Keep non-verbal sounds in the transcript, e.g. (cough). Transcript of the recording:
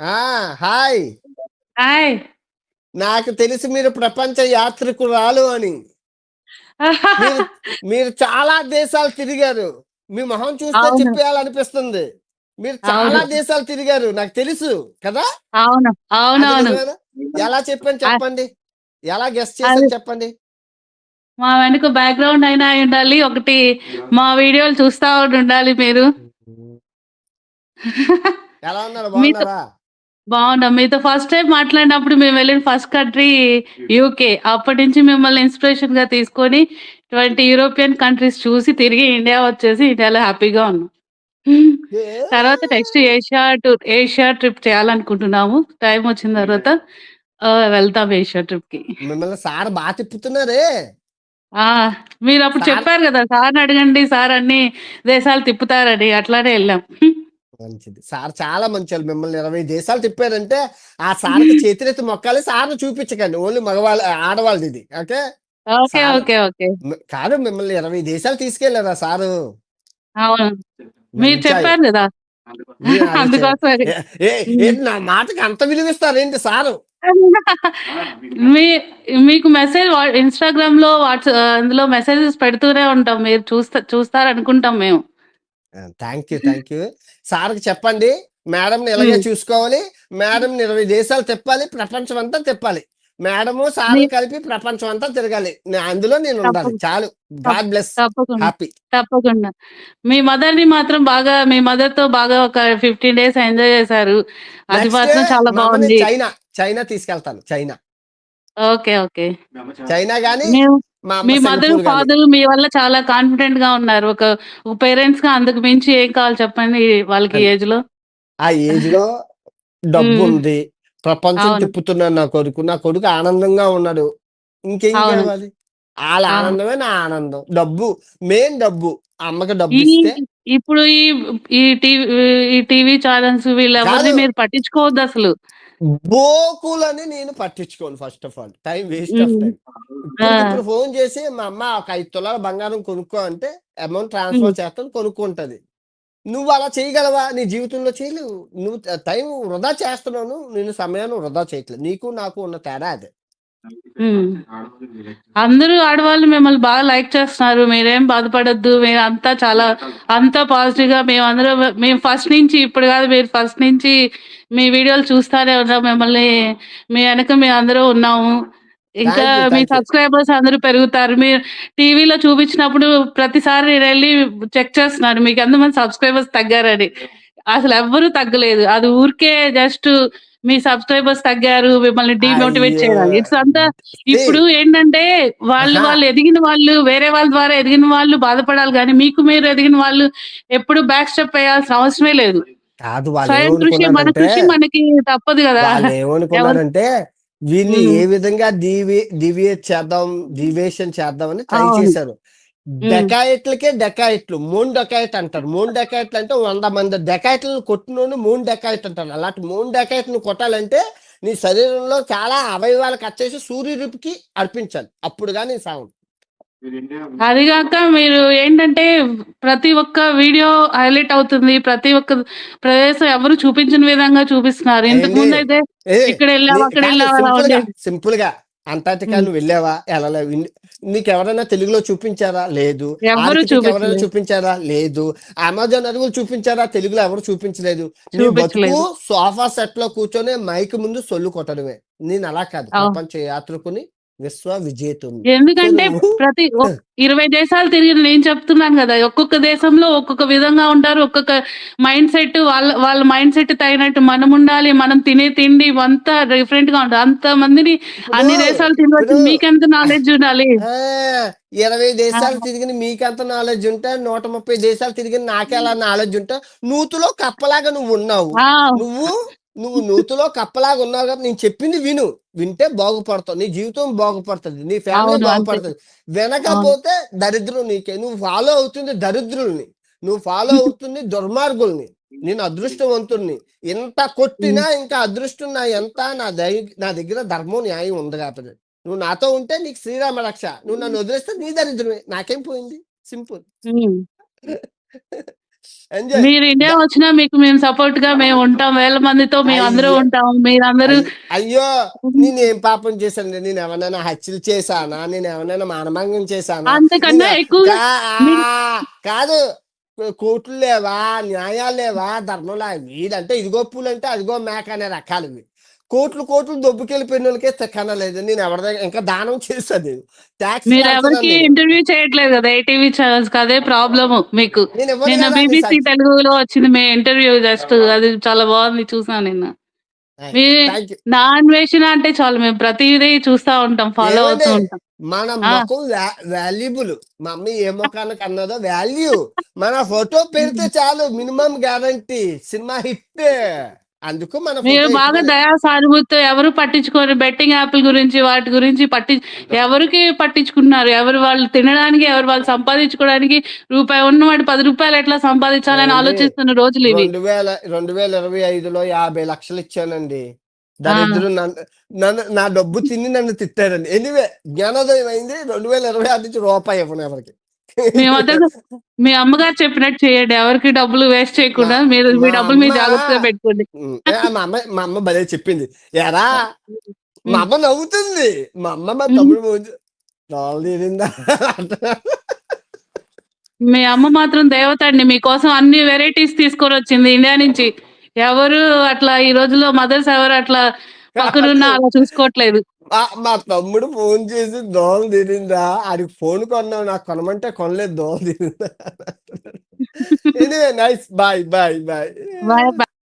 ఆ! Hi. Hi. నాకు తెలిసి మీరు ప్రపంచ యాత్రికురాలు అని. మీరు చాలా దేశాలు తిరిగారు. మీ మొహం చూస్తే. చెప్పేయాలనిపిస్తుంది. మీరు చాలా. దేశాలు తిరిగారు. నాకు తెలుసు కదా! అవును. అవునవును. ఎలా చెప్పాను! చెప్పండి? ఎలా గెస్ అది చేశాను చెప్పండి? మా వెనక బ్యాక్‌గ్రౌండ్ అయినా అయ్యుండాలి. ఒకటి మా వీడియోలు చూస్తా ఉండాలి మీరు. ఎలా ఉన్నారు? బాగున్నారా? బావున్నాం. మీతో ఫస్ట్ టైమ్ మాట్లాడినప్పుడు మేము వెళ్ళిన ఫస్ట్ కంట్రీ యూకే. అప్పటి నుంచి మిమ్మల్ని ఇన్‌స్పిరేషన్‌గా తీసుకొని 20 యూరోపియన్ కంట్రీస్ చూసి తిరిగి ఇండియా వచ్చేసి ఇండియాలో హ్యాపీగా ఉన్నాం. తర్వాత next Asia tour Asia trip చేయాలనుకుంటున్నాము. టైమ్ వచ్చిన తర్వాత వెళ్తాం ఏషియా ట్రిప్‌కి. మిమ్మల్ని సార్ బా తిప్పుతున్నారే! ఆ! మీరప్పుడు సార్ చెప్పారు గదా! సార్‌ని అడగండి. సార్ అన్ని దేశాలు తిప్పుతారని. అట్లానే ఎళ్ళాం. మంచిది. సార్ చాలా మంచోళ్ళు. మిమ్మల్ని 20 దేశాలు తిప్పారంటే ఆ సార్‌కి (laughs) చేతులెత్తి మొక్కాలి. సార్‌ని చూపించకండి. ఓన్లీ మగవాళ్ళ ఆడవాళ్ళదిది. ఓకే. ఓకే. కాదు మిమ్మల్ని 20 దేశాలు తీసుకెళ్ళారా సారు? మీరు మంచి చెప్పారు. ఏంటి నా మాటకి అంత విలువిస్తారేంటి సారు? (laughs) మీ మీకు మెసేజ్ వా ఇన్‌స్టాగ్రామ్‌లో వాట్సా అందులో మెసేజెస్ పెడుతూనే ఉంటాం. మీరు చూస్తా చూస్తారనుకుంటాం మేము. Thank you. Thank you. సార్‌కి చెప్పండి. మేడంని ఇలాగే. చూసుకోవాలి. మేడంని 20 దేశాలు తిప్పాలి. ప్రపంచం అంతా తిప్పాలి. మేడము, సారు కలిపి ప్రపంచం అంతా తిరగాలి. నే అందులో నేను ఉండాలి. చాలు. God bless. తప్పకుండా. హ్యాపీ. తప్పకుండా. మీ మదర్‌ని మాత్రం బాగా మీ మదర్‌తో బాగా ఒక 15 డేస్ ఎంజాయ్ చేశారు. అది మాత్రం చాలా బావుంది. చైనా, చైనా తీసుకెళ్తాను. చైనా. ఓకే. ఓకే. చైనా గాని, మా మదర్. ఫాదర్ మీ వల్ల చాలా కాన్ఫిడెంట్‌గా ఉన్నారు. ఒక ఒక పేరెంట్స్‌గా అంతకు మించి ఏం కావాలి చెప్పండి వాళ్ళకి ఈ అన్ ఏజ్‌లో? ఆ ఏజ్‌లో హ్మ్. డబ్బుంది. ప్రపంచం అవును. తిప్పుతున్నాడు నా కొడుకు. నా కొడుకు ఆనందంగా ఉన్నాడు. ఇంకేం. కావాలి? ఆళ్ళ ఆ! ఆనందమే నా ఆనందం. డబ్బు మెయిన్ డబ్బు. అమ్మకి ఈ డబ్బిస్తే ఇప్పుడు ఈ ఈ టీవీ ఈ టీవీ ఛానెల్స్ వీళ్ళెవరిని. మీరు పట్టించుకోవద్దసలు. బోకులని నేను పట్టించుకోను first of all. Time waste of. ఆ! ఇప్పటికిప్పుడు ఫోను చేసి మా అమ్మ ఒక 5 తులాల బంగారం కొనుక్కో అంటే అమౌంట్. ట్రాన్స్‌ఫర్ చేస్తాను కొనుక్కుంటది. నువ్వు అలా చేయగలవా? నీ జీవితంలో చేయలేవు. నువ్వు ట టైం వృధా చేస్తున్నాను. నేను సమయాన్ని వృధా చేయట్లేదు. నీకు నాకు ఉన్న తేడా అదే. అందరూ ఆడవాళ్ళు మిమ్మల్ని బాగా లైక్ చేస్తున్నారు. మీరేం బాధపడొద్దు. మీరంతా చాలా అంతా పాజిటివ్‌గా మేమందరం మేము ఫస్ట్ నుంచి ఇప్పుడు కాదు మీరు ఫస్ట్ నుంచి మీ వీడియోలు చూస్తానే ఉన్నాం. మిమ్మల్ని మీ వెనక మేమందరం ఉన్నాము. ఇంకా. మీ. సబ్స్క్రైబర్స్ అందరూ పెరుగుతారు. మీరు టీవీలో చూపించినప్పుడు ప్రతిసారి నేనెళ్ళి చెక్ చేస్తున్నాను. మీకు ఎంతమంది సబ్స్క్రైబర్స్ తగ్గారని. అసలెవ్వరూ తగ్గలేదు. అది ఊరికే జస్ట్ మీ సబ్స్క్రైబర్స్ తగ్గారు. మిమ్మల్ని డీమోటివేట్! చేయడానికి. ఇట్స్ అంతా ఇప్పుడు ఏంటంటే వాళ్ళు! వాళ్ళు ఎదిగిన వాళ్ళు వేరే వాళ్ళ ద్వారా ఎదిగిన వాళ్ళు బాధపడాలి గానీ, మీకు మీరు ఎదిగిన వాళ్ళు ఎప్పుడు బ్యాక్ స్టెప్ వేయాల్సిన అవసరమే లేదు. కాదు స్వయం కృషి మన కృషి మనకి తప్పదు వాళ్ళేమనుకున్నారంటే వీడిని హ్మ్. ఏ విధంగా డీవి డీవియేట్ చేద్దాం, డీవియేషన్ చేద్దామని ట్రై. చేశారు. డెకాయిట్లకే డెకాయిట్లు. మూన్ డెకాయిట్ అంటారు. మూన్ డెకాయిట్లు అంటే 100 మంది డెకాయిట్లను కొట్టినోడిని మూన్ డెకాయిట్ అంటారు. అలాంటి మూన్ డెకాయిట్‌ని కొట్టాలంటే నీ శరీరంలో చాలా అవయవాలు కట్ చేసి సూర్యుడికి అర్పించాలి. అప్పుడు గాని సావను. అది గాక మీరు ఏంటంటే ప్రతి ఒక్క వీడియో హైలైట్ అవుతుంది. ప్రతి ఒక్క ప్రదేశం ఎవరు చూపించని విధంగా చూపిస్తున్నారు. ఇంతకు ఇక్కడెళ్ళాం, నీ కాదు అక్కడెళ్ళాం అలా సింపుల్‌గా, ఉండేది. సింపుల్‌గా అంటార్టికా. నువ్వు వెళ్ళావా? ఎళ్ళలేవు. ఇన్ నీకెవరైనా తెలుగులో చూపించారా? లేదు. ఎవరైనా. చూపించారా? లేదు. అమెజాన్ అడవులు చూపించారా? తెలుగులో ఎవరు చూపించలేదు. నీ బతుకు. సోఫా సెట్‌లో కూర్చొని మైక్ ముందు సొల్లు కొట్టడమే. నేను అలా కాదు. ప్రపంచ యాత్రికుని, విశ్వ విజేతుడిని. సో ఎందుకంటే నువ్వు ప్రతి 20 దేశాలు తిరిగిన నేను చెప్తున్నాను గదా! ఒక్కొక్క దేశంలో ఒక్కొక్క విధంగా ఉంటారు. ఒక్కొక్క మైండ్ సెట్ వాళ్ళ వాళ్ళ మైండ్ సెట్ తగినట్టు మనం ఉండాలి. మనం తినే తిండి ఇవంతా డిఫరెంట్‌గా ఉంటది. అంతమందిని ఇప్పుడు, అన్ని దేశాలు. ఇప్పుడు మీకెంత నాలెడ్జ్ ఉండాలి? ఆ! 20 ఆ! దేశాలు తిరిగిన మీకెంత నాలెడ్జ్ ఉంటే, 130 దేశాలు తిరిగిన నాకెలా నాలెడ్జ్ ఉంటే, నూతిలో కప్పలాగా నువ్వున్నావు. ఆ! నువ్వు నువ్వు నూతిలో కప్పలాగా ఉన్నావు కాబట్టి నేను చెప్పింది విను. వింటే బాగుపడతావు. నీ జీవితం బాగుపడతది. నీ ఫ్యామిలీ. బాగుపడతది. వినకపోతే దరిద్రం నీకే. నువ్వు ఫాలో అవుతుంది దరిద్రుల్ని. నువ్వు ఫాలో (laughs) అవుతుంది దుర్మార్గుల్ని. నేను అదృష్టవంతుడిని. ఎంత కొట్టినా. ఇంకా అదృష్టం నా ఎంత నా దై నా దగ్గర ధర్మం, న్యాయం ఉంది కాబట్టి. నువ్వు నాతో ఉంటే నీకు శ్రీరామ రక్ష. నువ్వు నన్ను వదిలేస్తే నీ దరిద్రమే. నాకేం పోయింది? సింపుల్. (laughs) మీరు ఇండియా వచ్చినా మీకు మేము సపోర్ట్గా మేము ఉంటాం. వేల మందితో మేము అందరూ. ఉంటాం. మీరందరూ అయ్యో నేను ఏం పాపం చేశాను నేను ఎవరైనా హత్యలు చేశానా? నేను ఎవరైనా మానభంగం చేశానా? అంతకన్నా ఆ, కాదు. కోర్టులు లేవా? న్యాయాలు లేవా? ధర్మం లేవా? వీడంటే ఇదిగో పూలు అంటే అదిగో మేక అనే రకాలు కోట్లు కోట్లు దొబ్బుకెళ్ళిపోయిన వాళ్ళకే తెక్కన లేదు నేను ఎవరి దగ్గర ఇంకా దానం నేను. ట్యాక్స్ మీరు ఎవరికి ఇంటర్వ్యూ చేయట్లేదు కదా ఏటీవీ ఛానల్స్ అదే ప్రాబ్లమ్ మీకు. నిన్న బీబీసీ తెలుగులో వచ్చింది మీ ఇంటర్వ్యూ జస్ట్ అది చాలా బాగుంది చూసాను నిన్న. నా అన్వేషణ అంటే చాలు మేము ప్రతిదీ చూస్తా ఉంటాం ఫాలో అవుతూ? ఉంటాం. మన. ముఖం వాల్యుబుల్ మా అమ్మ ఏ ముఖానికి అన్నదో వాల్యూ మన ఫోటో పెడితే (laughs) చాలు మినిమం గ్యారంటీ సినిమా హిట్ అందుకు మన మీరు బాగా దయా సానుభూతితో ఎవరు పట్టించుకోరు. బెట్టింగ్ యాప్ల గురించి వాటి గురించి పట్టి ఎవరికి పట్టించుకున్నారు ఎవరు వాళ్ళు తినడానికి ఎవరు వాళ్ళు సంపాదించుకోవడానికి రూపాయి ఉన్నవాడు పది రూపాయలు ఎట్లా సంపాదించాలని? ఆలోచిస్తున్న రోజులు ఇవి. రెండు వేల రెండు వేల ఇరవై ఐదులో యాభై లక్షలు ఇచ్చానండి. దరిద్రులు నన్ను నన్ను నా డబ్బు తిని నన్ను తిట్టారండి ఎనివే జ్ఞానోదయం అయింది. రెండు వేల ఇరవై ఆరు నుంచి రూపాయి ఇవ్వను ఎవరికి. మీ మీ అమ్మగారు చెప్పినట్టు చేయండి. ఎవరికి డబ్బులు వేస్ట్ చేయకుండా మా- మీరు మీ మా డబ్బులు అమ్మ- జాగ్రత్తగా పెట్టుకోండి. మా అమ్మ మా అమ్మ భలే చెప్పింది. ఎరా మా అమ్మ నవ్వుతుంది. మా అమ్మ మా తమ్ముడు తీరిందా? మీ అమ్మ మాత్రం దేవత అండి మీకోసం అన్ని వెరైటీస్ తీసుకొని వచ్చింది ఇండియా నుంచి. ఎవరు అట్లా ఈ రోజుల్లో మదర్స్ ఎవరు అట్లా పక్కనున్న (laughs) అలా చూసుకోవట్లేదు. మా తమ్ముడు ఫోన్ చేసి దోమ తీరిందా? ఆడికి ఫోన్ కొన్నావు నాకు కొనమంటే కొనలేదు దోమ తీరిందా? Anyway nice bye bye bye bye